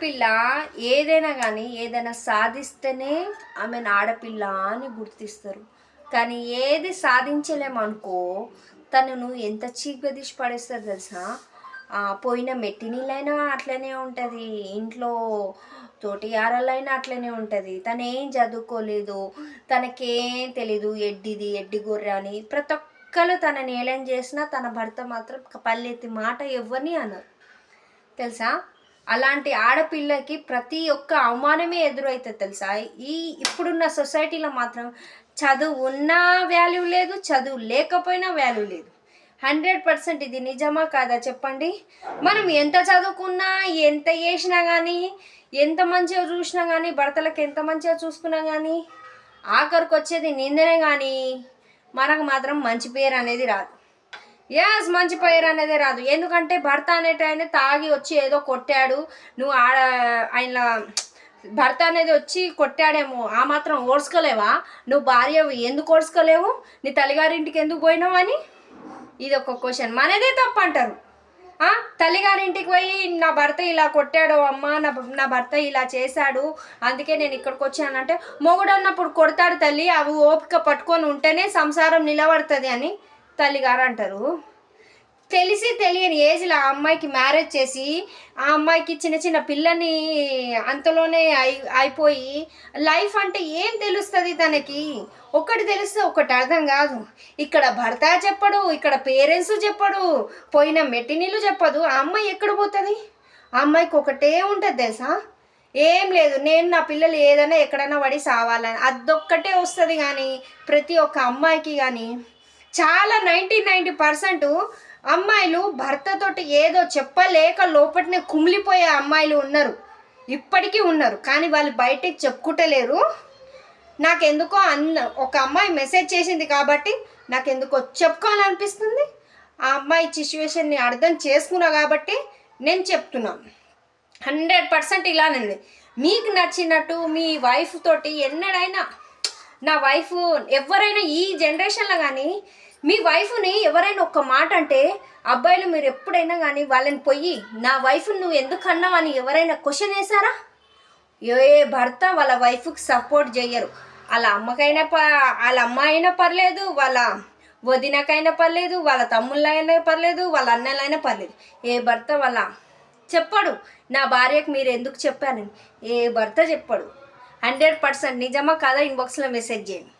ఆడపిల్ల ఏదైనా కానీ ఏదైనా సాధిస్తేనే ఆమెను ఆడపిల్ల అని గుర్తిస్తారు. కానీ ఏది సాధించలేమనుకో తనను ఎంత చీప్గా తీసి పడేస్తారు తెలుసా పోయిన మెట్టి నీళ్ళైనా అట్లనే ఉంటుంది. ఇంట్లో తోటి ఆరలైనా అట్లనే ఉంటుంది. తను ఏం చదువుకోలేదు తనకేం తెలీదు ఎడ్డిది ఎడ్డి గొర్రె అని. ప్రతి ఒక్కరు తనని ఏలం చేసినా తన భర్త మాత్రం పల్లెత్తి మాట ఇవ్వని అన్నారు తెలుసా? అలాంటి ఆడపిల్లకి ప్రతి ఒక్క అవమానమే ఎదురవుతుంది తెలుసా? ఈ ఇప్పుడున్న సొసైటీలో మాత్రం చదువు ఉన్నా వాల్యూ లేదు చదువు లేకపోయినా వాల్యూ లేదు. హండ్రెడ్ పర్సెంట్ ఇది నిజమా కాదా చెప్పండి? మనం ఎంత చదువుకున్నా ఎంత చేసినా కానీ ఎంత మంచిగా చూసినా కానీ భర్తలకు ఎంత మంచిగా చూసుకున్నా కానీ ఆఖరికి వచ్చేది నిందనే కానీ మనకు మాత్రం మంచి పేరు అనేది రాదు. ఎస్ మంచి పేరు అనేది రాదు. ఎందుకంటే భర్త అనేటాయన తాగి వచ్చి ఏదో కొట్టాడు. నువ్వు ఆడ ఆయన భర్త అనేది వచ్చి కొట్టాడేమో ఆ మాత్రం ఓడ్చుకోలేవా నువ్వు భార్య ఎందుకు ఓడ్చుకోలేవు నీ తల్లిగారింటికి ఎందుకు పోయినావు అని? ఇది ఒక క్వశ్చన్ మనదే తప్పు అంటారు. తల్లిగారింటికి పోయి నా భర్త ఇలా కొట్టాడు అమ్మ నా నా భర్త ఇలా చేశాడు అందుకే నేను ఇక్కడికి వచ్చానంటే మొగుడు అన్నప్పుడు కొడతాడు తల్లి అవి ఓపిక పట్టుకొని ఉంటేనే సంసారం నిలబడుతుంది అని. తల్లిగారు అంటారు. తెలిసి తెలియని ఏజ్లో ఆ అమ్మాయికి మ్యారేజ్ చేసి ఆ అమ్మాయికి చిన్న చిన్న పిల్లని అంతలోనే అయి అయిపోయి లైఫ్ అంటే ఏం తెలుస్తుంది తనకి? ఒకటి తెలిస్తే ఒకటి అర్థం కాదు. ఇక్కడ భర్త చెప్పడు ఇక్కడ పేరెంట్స్ చెప్పడు పోయిన మెట్టినీళ్ళు చెప్పదు. ఆ అమ్మాయి ఎక్కడ పోతుంది? ఆ అమ్మాయికి ఒకటే ఉంటుంది తెలుసా? ఏం లేదు నేను నా పిల్లలు ఏదైనా ఎక్కడైనా పడి సావాలని అదొక్కటే వస్తుంది కానీ ప్రతి ఒక్క అమ్మాయికి కానీ చాలా నైంటీ నైంటీ పర్సెంట్ అమ్మాయిలు భర్తతోటి ఏదో చెప్పలేక లోపటినే కుమిలిపోయే అమ్మాయిలు ఉన్నారు. ఇప్పటికీ ఉన్నారు. కానీ వాళ్ళు బయటికి చెప్పుకుంటలేరు. నాకెందుకో అన్న ఒక అమ్మాయి మెసేజ్ చేసింది కాబట్టి నాకెందుకో చెప్పుకోవాలనిపిస్తుంది. ఆ అమ్మాయి సిచ్యువేషన్ని అర్థం చేసుకున్నా కాబట్టి నేను చెప్తున్నాను హండ్రెడ్ పర్సెంట్ ఇలానండి మీకు నచ్చినట్టు మీ వైఫ్ తోటి ఎన్నడైనా నా వైఫ్ ఎవరైనా ఈ జనరేషన్లో కానీ మీ వైఫ్ని ఎవరైనా ఒక్క మాట అంటే అబ్బాయిలు మీరు ఎప్పుడైనా కానీ వాళ్ళని పోయి నా వైఫ్ నువ్వు ఎందుకు అన్నావు? అని ఎవరైనా క్వశ్చన్ వేశారా? ఏ భర్త వాళ్ళ వైఫ్కి సపోర్ట్ చేయరు. వాళ్ళ అమ్మకైనా ప వాళ్ళ అమ్మ అయినా పర్లేదు వాళ్ళ వదినకైనా పర్లేదు వాళ్ళ తమ్ముళ్ళైనా పర్లేదు వాళ్ళ అన్నలైనా పర్లేదు. ఏ భర్త వాళ్ళ చెప్పడు నా భార్యకు మీరు ఎందుకు చెప్పారని. ఏ భర్త చెప్పడు. హండ్రెడ్ పర్సెంట్ నిజమా కాదా ఇన్బాక్స్లో మెసేజ్ చేయండి.